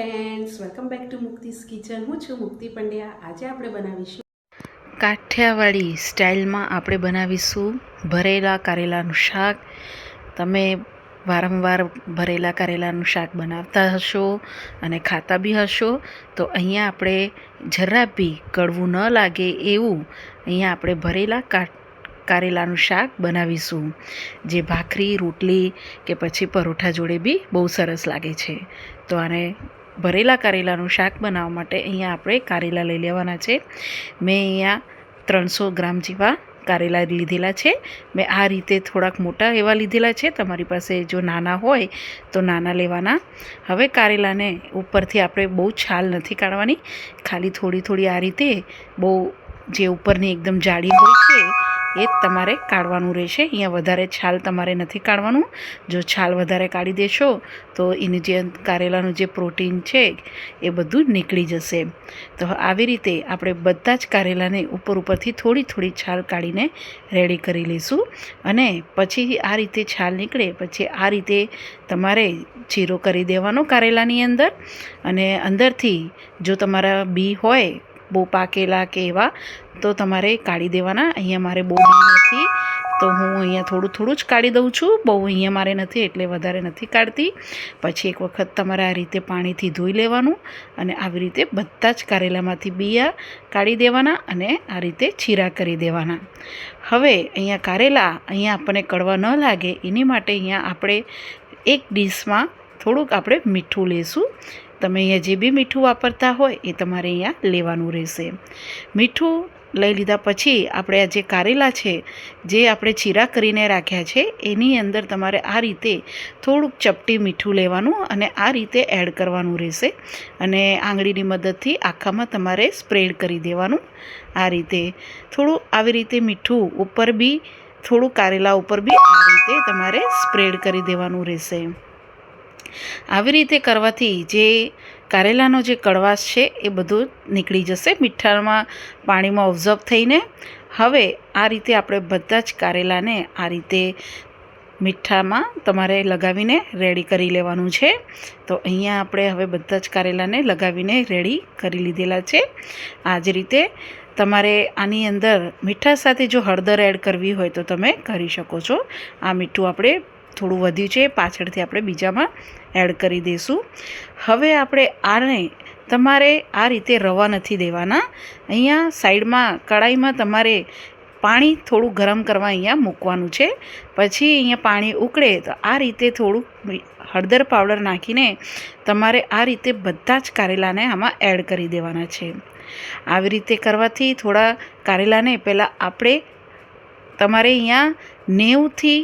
Friends welcome back to Mukti's kitchen હું છું મુક્તિ પંડ્યા આજે આપણે બનાવીશું કાઠિયાવાડી સ્ટાઇલમાં આપણે બનાવીશું ભરેલા કારેલાનું શાક. તમે વારંવાર ભરેલા કારેલાનું શાક બનાવતા હશો અને ખાતા બી હશો, તો અહીંયા આપણે જરા બી કડવું ન લાગે એવું અહીંયા આપણે ભરેલા કાઠ કારેલાનું શાક બનાવીશું. જે ભાખરી, રોટલી કે પછી પરોઠા જોડે બી બહુ સરસ લાગે છે. તો આને ભરેલા કારેલાનું શાક બનાવવા માટે અહીંયા આપણે કારેલા લઈ લેવાના છે. મેં અહીંયા ત્રણસો ગ્રામ જેવા કારેલા લીધેલા છે. મેં આ રીતે થોડાક મોટા એવા લીધેલા છે. તમારી પાસે જો નાના હોય તો નાના લેવાના. હવે કારેલાને ઉપરથી આપણે બહુ છાલ નથી કાઢવાની. ખાલી થોડી થોડી આ રીતે બહુ જે ઉપરની એકદમ જાડી હોય છે એ તમારે કાઢવાનું રહેશે. અહીંયા વધારે છાલ તમારે નથી કાઢવાનું. જો છાલ વધારે કાઢી દેશો, તો એની જે કારેલાનું જે પ્રોટીન છે, એ બધું નીકળી જશે. તો આવી રીતે આપણે બધા જ કારેલાને ઉપર ઉપરથી થોડી થોડી છાલ કાઢીને રેડી કરી લઈશું. અને પછી આ રીતે છાલ નીકળે, પછી આ રીતે તમારે ચીરો કરી દેવાનો કારેલાની અંદર. અને અંદરથી જો તમારા બી હોય બહુ પાકેલા કે એવા તો તમારે કાઢી દેવાના. અહીંયા મારે બહુ નથી, તો હું અહીંયા થોડું થોડું જ કાઢી દઉં છું. બહુ અહીંયા મારે નથી, એટલે વધારે નથી કાઢતી. પછી એક વખત તમારે આ રીતે પાણીથી ધોઈ લેવાનું અને આવી રીતે બધા જ કારેલામાંથી બિયા કાઢી દેવાના અને આ રીતે ચીરા કરી દેવાના. હવે અહીંયા કારેલા અહીંયા આપણને કડવા ન લાગે, એની માટે અહીંયા આપણે એક ડીશમાં થોડુંક આપણે મીઠું લેશું. તમે અહીંયા જે બી મીઠું વાપરતા હોય એ તમારે અહીંયા લેવાનું રહેશે. મીઠું લઈ લીધા પછી આપણે આ જે કારેલા છે, જે આપણે ચીરા કરીને રાખ્યા છે, એની અંદર તમારે આ રીતે થોડુંક ચપટી મીઠું લેવાનું અને આ રીતે એડ કરવાનું રહેશે અને આંગળીની મદદથી આખામાં તમારે સ્પ્રેડ કરી દેવાનું. આ રીતે થોડું આવી રીતે મીઠું ઉપર બી, થોડું કારેલા ઉપર બી આ રીતે તમારે સ્પ્રેડ કરી દેવાનું રહેશે. આવી રીતે કરવાથી જે કારેલાનો જે કડવાશ છે એ બધું નીકળી જશે મીઠામાં પાણીમાં ઓબ્ઝર્વ થઈને. હવે આ રીતે આપણે બધા જ કારેલાને આ રીતે મીઠામાં તમારે લગાવીને રેડી કરી લેવાનું છે. તો અહીંયા આપણે હવે બધા જ કારેલાને લગાવીને રેડી કરી લીધેલા છે. આ જ રીતે તમારે આની અંદર મીઠા સાથે જો હળદર એડ કરવી હોય તો તમે કરી શકો છો. આ મીઠું આપણે થોડું વધ્યું છે, પાછળથી આપણે બીજામાં એડ કરી દઈશું. હવે આપણે આને તમારે આ રીતે રવા નથી દેવાના. અહીંયા સાઈડમાં, કડાઈમાં તમારે પાણી થોડું ગરમ કરવા અહીંયા મૂકવાનું છે. પછી અહીંયા પાણી ઉકળે તો આ રીતે થોડું હળદર પાવડર નાખીને તમારે આ રીતે બધા જ કારેલાને આમાં એડ કરી દેવાના છે. આવી રીતે કરવાથી થોડા કારેલાને પહેલાં આપણે તમારે અહીંયા નેવુંથી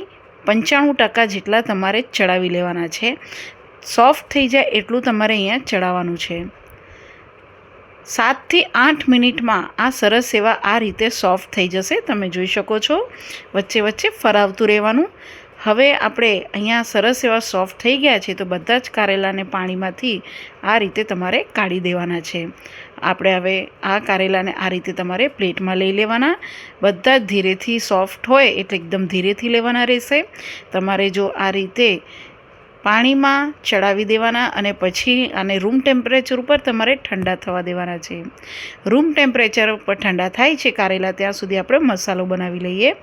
પંચાણું ટકા જેટલા તમારે ચડાવી લેવાના છે. સોફ્ટ થઈ જાય એટલું તમારે અહીંયા ચડાવવાનું છે. સાતથી આઠ મિનિટમાં આ સરસ એવા આ રીતે સોફ્ટ થઈ જશે. તમે જોઈ શકો છો. વચ્ચે વચ્ચે ફરાવતું રહેવાનું. હવે આપણે અહીંયા સરસ એવા સોફ્ટ થઈ ગયા છે, તો બધા જ કારેલાને પાણીમાંથી આ રીતે તમારે કાઢી દેવાના છે. આપણે હવે આ કારેલાને આ રીતે તમારે પ્લેટમાં લઈ લેવાના. બધા જ ધીરેથી સોફ્ટ હોય એટલે એકદમ ધીરેથી લેવાના રહેશે. તમારે જો આ રીતે પાણીમાં ચડાવી દેવાના અને પછી આને રૂમ ટેમ્પરેચર ઉપર તમારે ઠંડા થવા દેવાના છે. રૂમ ટેમ્પરેચર ઉપર ઠંડા થાય છે કારેલા, ત્યાં સુધી આપણે મસાલો બનાવી લઈએ.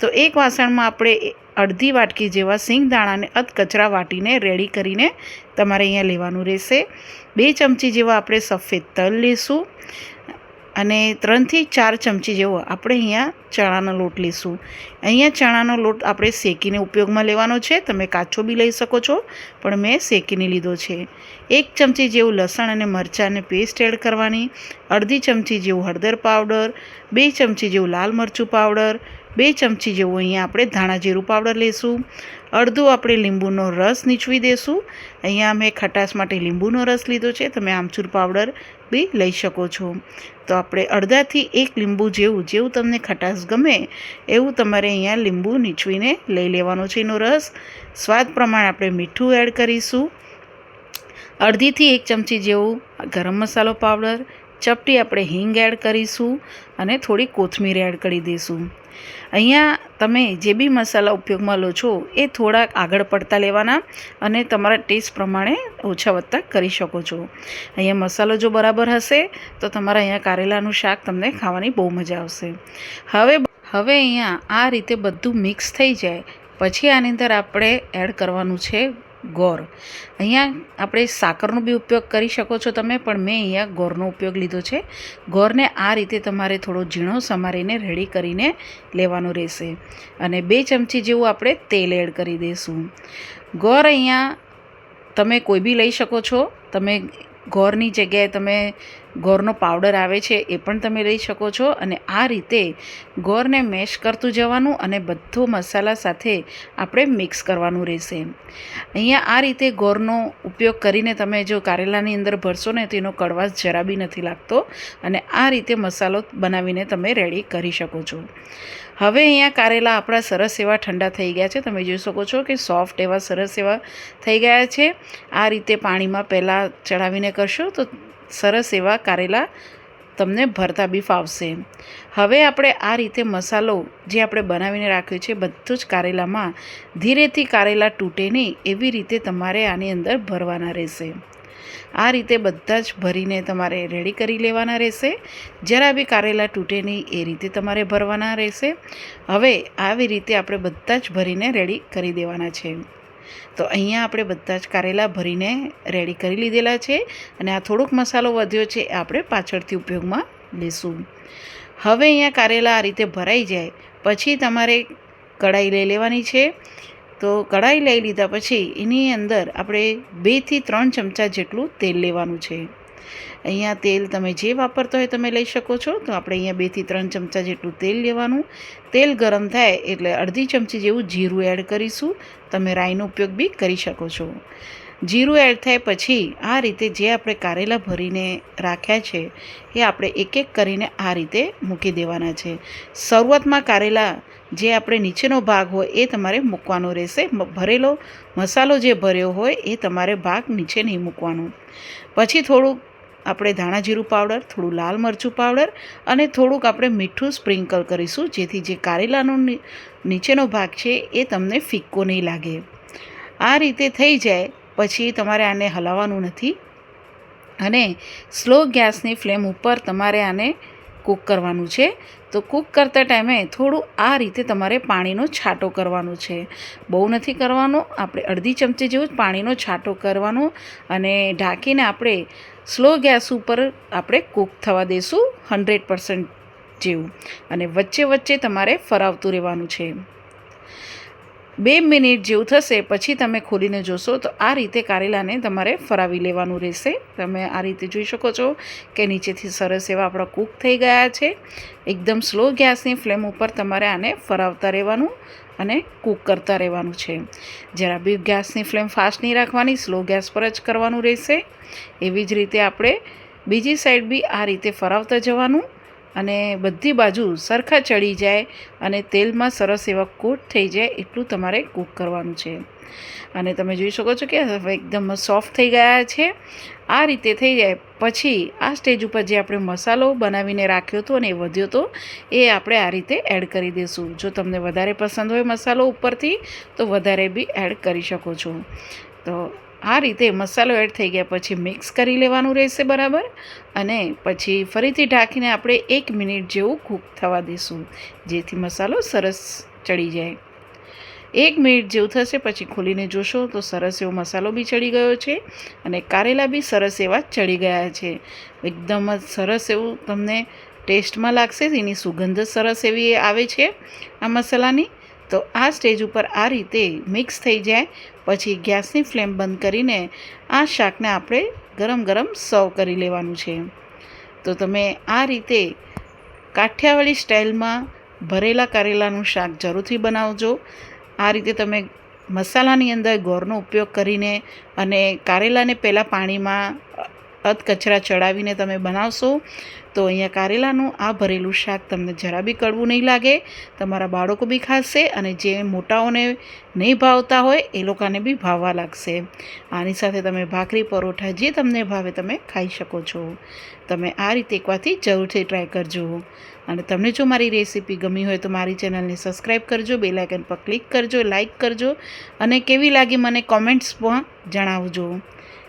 તો એક વાસણમાં આપણે અડધી વાટકી જેવા સિંગદાણાને અધકચરા વાટીને રેડી કરીને તમારે અહીંયા લેવાનું રહેશે. બે ચમચી જેવા આપણે સફેદ તલ લઈશું અને ત્રણથી ચાર ચમચી જેવો આપણે અહીંયા ચણાનો લોટ લઈશું. અહીંયા ચણાનો લોટ આપણે શેકીને ઉપયોગમાં લેવાનો છે. તમે કાચો બી લઈ શકો છો, પણ મેં શેકીને લીધો છે. એક ચમચી જેવું લસણ અને મરચાંને પેસ્ટ એડ કરવાની, અડધી ચમચી જેવું હળદર પાવડર બે ચમચી જેવું લાલ મરચું પાવડર બે ચમચી જેવું અહીંયા આપણે ધાણા જીરું પાવડર લઈશું. અડધું આપણે લીંબુનો રસ નીચવી દઈશું અહીંયા મેં ખટાશ માટે લીંબુનો રસ લીધો છે. તમે આમચૂર પાવડર બી લઈ શકો છો. તો આપણે અડધાથી એક લીંબુ જેવું જેવું તમને ખટાશ ગમે એવું તમારે અહીંયા લીંબુ નીચવીને લઈ લેવાનો છે એનો રસ. સ્વાદ પ્રમાણે આપણે મીઠું એડ કરીશું. અડધીથી એક ચમચી જેવું ગરમ મસાલો પાવડર, ચપટી આપણે હિંગ એડ કરીશું અને થોડી કોથમીર એડ કરી દઈશું. અહીંયા તમે જે બી મસાલા ઉપયોગમાં લો છો, એ થોડાક આગળ પડતા લેવાના અને તમારા ટેસ્ટ પ્રમાણે ઓછા વધતા કરી શકો છો. અહીંયા મસાલો જો બરાબર હશે, તો તમારા અહીંયા કારેલાનું શાક તમને ખાવાની બહુ મજા આવશે. હવે હવે અહીંયા આ રીતે બધું મિક્સ થઈ જાય, પછી આની અંદર આપણે એડ કરવાનું છે ગોળ અહીંયા આપણે સાકરનો બી ઉપયોગ કરી શકો છો તમે, પણ મેં અહીંયા ગોરનો ઉપયોગ લીધો છે. ગોરને આ રીતે તમારે થોડો ઝીણો સમારીને રેડી કરીને લેવાનું રહેશે. અને બે ચમચી જેવું આપણે તેલ એડ કરી દઈશું. ગોળ અહીંયા તમે કોઈ બી લઈ શકો છો. તમે ગોરની જગ્યાએ તમે ગોળનો પાવડર આવે છે એ પણ તમે લઈ શકો છો અને આ રીતે ગોળને મેશ કરતું જવાનું અને બધો મસાલા સાથે આપણે મિક્સ કરવાનું રહેશે. અહીંયા આ રીતે ગોળનો ઉપયોગ કરીને તમે જો કારેલાની અંદર ભરશો ને તો એનો કડવાશ જરા બી નથી લાગતો અને આ રીતે મસાલો બનાવીને તમે રેડી કરી શકો છો. હવે અહીંયા કારેલા આપણા સરસ એવા ઠંડા થઈ ગયા છે. તમે જોઈ શકો છો કે સોફ્ટ એવા સરસ એવા થઈ ગયા છે. આ રીતે પાણીમાં પહેલાં ચડાવીને કરશો તો સરસ એવા કારેલા તમને ભરતા બી ફાવશે હવે આપણે આ રીતે મસાલો જે આપણે બનાવીને રાખ્યો છે, બધું જ કારેલામાં ધીરેથી કારેલા તૂટે નહીં એવી રીતે તમારે આની અંદર ભરવાના રહેશે. આ રીતે બધા જ ભરીને તમારે રેડી કરી લેવાના રહેશે. જરા બી કારેલા તૂટે નહીં, એ રીતે તમારે ભરવાના રહેશે. હવે આવી રીતે આપણે બધા જ ભરીને રેડી કરી દેવાના છે. તો અહીંયા આપણે બધા જ કારેલા ભરીને રેડી કરી લીધેલા છે અને આ થોડોક મસાલો વધ્યો છે એ આપણે પાછળથી ઉપયોગમાં લેશું. હવે અહીંયા કારેલા આ રીતે ભરાઈ જાય, પછી તમારે કઢાઈ લઈ લેવાની છે. તો કઢાઈ લઈ લીધા પછી એની અંદર આપણે બેથી ત્રણ ચમચા જેટલું તેલ લેવાનું છે. અહીંયા તેલ તમે જે વાપરતો હોય તમે લઈ શકો છો. તો આપણે અહીંયા બેથી ત્રણ ચમચા જેટલું તેલ લેવાનું. તેલ ગરમ થાય એટલે અડધી ચમચી જેવું જીરું એડ કરીશું. તમે રાઈનો ઉપયોગ બી કરી શકો છો. જીરું એડ થાય પછી આ રીતે જે આપણે કારેલા ભરીને રાખ્યા છે, એ આપણે એક એક કરીને આ રીતે મૂકી દેવાના છે. શરૂઆતમાં કારેલા જે આપણે નીચેનો ભાગ હોય એ તમારે મૂકવાનો રહેશે. ભરેલો મસાલો જે ભર્યો હોય એ તમારે ભાગ નીચે નહીં મૂકવાનો. પછી થોડુંક આપણે ધાણા જીરું પાવડર, થોડું લાલ મરચું પાવડર અને થોડુંક આપણે મીઠું સ્પ્રિંકલ કરીશું, જેથી જે કારેલાનો નીચેનો ભાગ છે એ તમને ફિક્કો નહીં લાગે. આ રીતે થઈ જાય, પછી તમારે આને હલાવવાનું નથી. અને સ્લો ગેસની ફ્લેમ ઉપર તમારે આને કૂક કરવાનું છે. તો કૂક કરતા ટાઈમે થોડું આ રીતે તમારે પાણીનો છાંટો કરવાનો છે. બહુ નથી કરવાનો, આપણે અડધી ચમચી જેવું જ પાણીનો છાંટો કરવાનો અને ઢાંકીને આપણે સ્લો ગેસ ઉપર આપણે કૂક થવા દઈશું હંડ્રેડ પર્સન્ટ જેવું. અને વચ્ચે વચ્ચે તમારે ફરાવતું રહેવાનું છે. બે મિનિટ જેવું થશે, પછી તમે ખોલીને જોશો, તો આ રીતે કારેલાને તમારે ફરાવી લેવાનું રહેશે. તમે આ રીતે જોઈ શકો છો કે નીચેથી સરસ એવા આપણા કૂક થઈ ગયા છે. એકદમ સ્લો ગેસની ફ્લેમ ઉપર તમારે આને ફરાવતા રહેવાનું અને કૂક કરતા રહેવાનું છે. જરા બી ગેસની ફ્લેમ ફાસ્ટ નહીં રાખવાની, સ્લો ગેસ પર જ કરવાનું રહેશે. એવી જ રીતે આપણે બીજી સાઈડ બી આ રીતે ફરાવતા જવાનું. અને બધી બાજુ સરખા ચડી જાય અને તેલમાં સરસ એવા કોટ થઈ જાય એટલું તમારે કૂક કરવાનું છે. અને તમે જોઈ શકો છો કે એકદમ સોફ્ટ થઈ ગયા છે. આ રીતે થઈ જાય. પછી આ સ્ટેજ ઉપર જે આપણે મસાલો બનાવીને રાખ્યો હતો અને વધ્યો હતો એ આપણે આ રીતે એડ કરી દઈશું જો તમને વધારે પસંદ હોય મસાલો ઉપરથી, તો વધારે બી એડ કરી શકો છો. તો આ રીતે મસાલો એડ થઈ ગયા પછી મિક્સ કરી લેવાનું રહેશે બરાબર અને પછી ફરીથી ઢાંકીને આપણે એક મિનિટ જેવું કૂક થવા દઈશું, જેથી મસાલો સરસ ચડી જાય. એક મિનિટ જેવું થશે પછી ખોલીને જોશો તો સરસ એવો મસાલો બી ચડી ગયો છે અને કારેલા બી સરસ એવા ચડી ગયા છે. એકદમ જ સરસ એવું તમને ટેસ્ટમાં લાગશે, એની સુગંધ સરસ એવી આવે છે આ મસાલાની. તો આ સ્ટેજ ઉપર આ રીતે મિક્સ થઈ જાય, પછી ગેસની ફ્લેમ બંધ કરીને આ શાકને આપણે ગરમ ગરમ સર્વ કરી લેવાનું છે. તો તમે આ રીતે કાઠિયાવાડી સ્ટાઇલમાં ભરેલા કારેલાનું શાક જરૂરથી બનાવજો. આ રીતે તમે મસાલાની અંદર ગોળનો ઉપયોગ કરીને અને કારેલાને પહેલાં પાણીમાં અધ કચરા ચડાવીને તમે બનાવશો, તો અહીંયા કારેલાનું આ ભરેલું શાક તમને જરા બી કડવું નહીં લાગે, તમારા બાળકો બી ખાશે અને જે મોટાઓને નહીં ભાવતા હોય એ લોકોને બી ભાવવા લાગશે. આની સાથે તમે ભાખરી, પરોઠા જે તમને ભાવે તમે ખાઈ શકો છો. તમે આ રીતે એકવાથી જરૂરથી ટ્રાય કરજો. અને તમને જો મારી રેસીપી ગમી હોય તો મારી ચેનલને સબસ્ક્રાઈબ કરજો, બેલ આઇકન પર ક્લિક કરજો, લાઇક કરજો અને કેવી લાગી મને કોમેન્ટ્સ પણ જણાવજો.